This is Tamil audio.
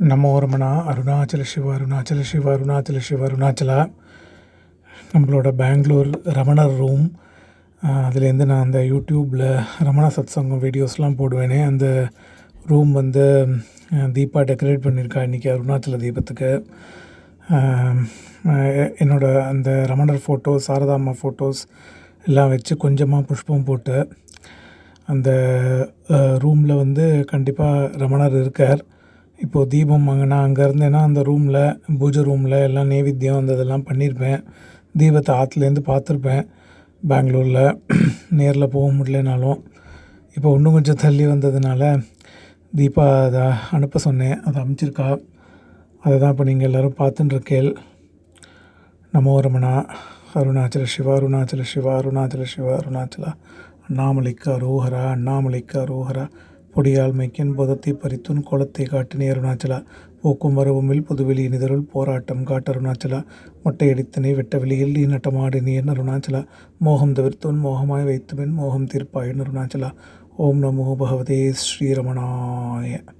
நம்ம ஓரமனா அருணாச்சல சிவ அருணாச்சல சிவ அருணாச்சல சிவ அருணாச்சலா. நம்மளோட பெங்களூர் ரமணர் ரூம். அதுலேருந்து நான் அந்த யூடியூப்பில் ரமண சத்சங்கம் வீடியோஸ்லாம் போடுவேனே. அந்த ரூம் வந்து தீபா டெக்கரேட் பண்ணியிருக்கா இன்றைக்கி அருணாச்சல தீபத்துக்கு. என்னோடய என்னோட அந்த ரமணர் ஃபோட்டோஸ் சாரதாம்மா ஃபோட்டோஸ் எல்லாம் வச்சு கொஞ்சமாக புஷ்பம் போட்டு அந்த ரூமில் வந்து கண்டிப்பாக ரமணர் இருக்கார். இப்போது தீபம் அங்கே நான் அங்கே இருந்தேன்னா அந்த ரூமில் பூஜை ரூமில் எல்லாம் நைவேத்தியம் அந்த இதெல்லாம் பண்ணியிருப்பேன். தீபத்தை ஆற்றுலேருந்து பார்த்துருப்பேன். பெங்களூரில் நேரில் போக முடியலனாலும். இப்போ இன்னும் கொஞ்சம் தள்ளி வந்ததுனால தீபா அதை அனுப்ப சொன்னேன். அதை அனுப்பிச்சிருக்கா அதை தான் இப்போ நீங்கள் எல்லோரும் பார்த்துட்டுருக்கேள் நமோ ரமணா அருணாச்சல சிவா அருணாச்சல சிவா அருணாச்சல சிவா அருணாச்சலா. அண்ணாமலைக்கு அரோஹரா அண்ணாமலைக்கு அரோஹரா. பொடியால் மைக்கன் புதத்தை பறித்துன் கோலத்தை காட்டினே அருணாச்சலா. போக்கும் வரவுமில் புதுவெளி நிதருள் போராட்டம் காட்ட அருணாச்சலா. மொட்டையடித்தனை வெட்ட வெளியில் நீ நட்டமாடு நீர் அருணாச்சலா. மோகம் தவிர்த்துன் மோகமாய் வைத்துமென் மோகம் தீர்ப்பாயின் அருணாச்சலா. ஓம் நமோ பகவதே ஸ்ரீரமணாய.